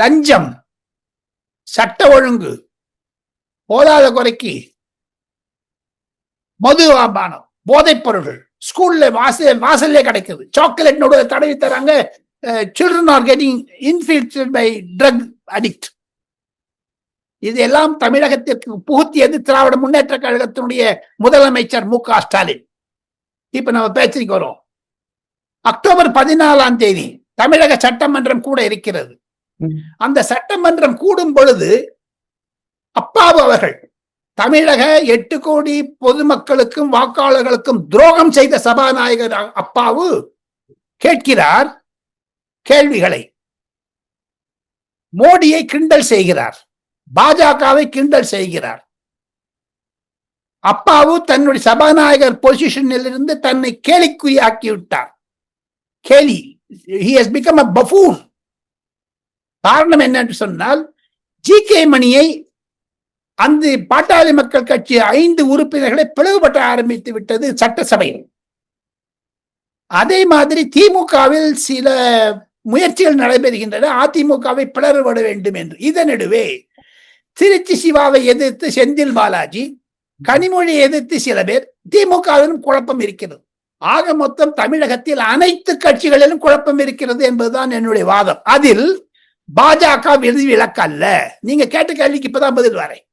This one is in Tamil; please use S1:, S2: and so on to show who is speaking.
S1: லஞ்சம் சட்ட ஒழுங்கு போதாத குறைக்கு மது ஆபானம் போதைப் பொருள்கள் ஸ்கூல்ல வாசல் வாசல்லே கிடைக்குது. சாக்லேட் நடுவே தடவி தராங்க children are getting infected by drug addict இதெல்லாம் தமிழகத்திற்கு புகுத்தியது திராவிட முன்னேற்ற கழகத்தினுடைய முதலமைச்சர் மு க ஸ்டாலின். இப்ப நம்ம பேச்சுக்கு வரோம். அக்டோபர் பதினாலாம் தேதி தமிழக சட்டமன்றம் கூட இருக்கிறது. அந்த சட்டமன்றம் கூடும் பொழுது அப்பாவு அவர்கள் தமிழக எட்டு கோடி பொதுமக்களுக்கும் வாக்காளர்களுக்கும் துரோகம் செய்த சபாநாயகர் அப்பாவு கேட்கிறார் கேள்விகளை. மோடியை கிண்டல் செய்கிறார். பாஜகவை கிண்டல் செய்கிறார். அப்பாவு தன்னுடைய சபாநாயகர் பொசிஷனில் இருந்து தன்னை கேலிக்குறியாக்கி விட்டார் கேலி he has become a buffoon காரணம் என்னன்னு சொன்னால் ஜி கே மணியை அந்த பாட்டாளி மக்கள் கட்சி ஐந்து உறுப்பினர்களை பிளவுபட்ட ஆரம்பித்து விட்டது சட்டசபையில். அதே மாதிரி திமுகவில் சில முயற்சிகள் நடைபெறுகின்றன. அதிமுகவை பிளறுபட வேண்டும் என்று. இதனிடுவே திருச்சி சிவாவை எதிர்த்து செந்தில் பாலாஜி கனிமொழியை எதிர்த்து சில பேர் திமுகவிலும் குழப்பம் இருக்கிறது. ஆக மொத்தம் தமிழகத்தில் அனைத்து கட்சிகளிலும் குழப்பம் இருக்கிறது என்பதுதான் என்னுடைய வாதம். அதில் பாஜக விருது விலக்கல்ல நீங்க கேட்ட கேள்விக்கு இப்பதான் பதில் வரேன்.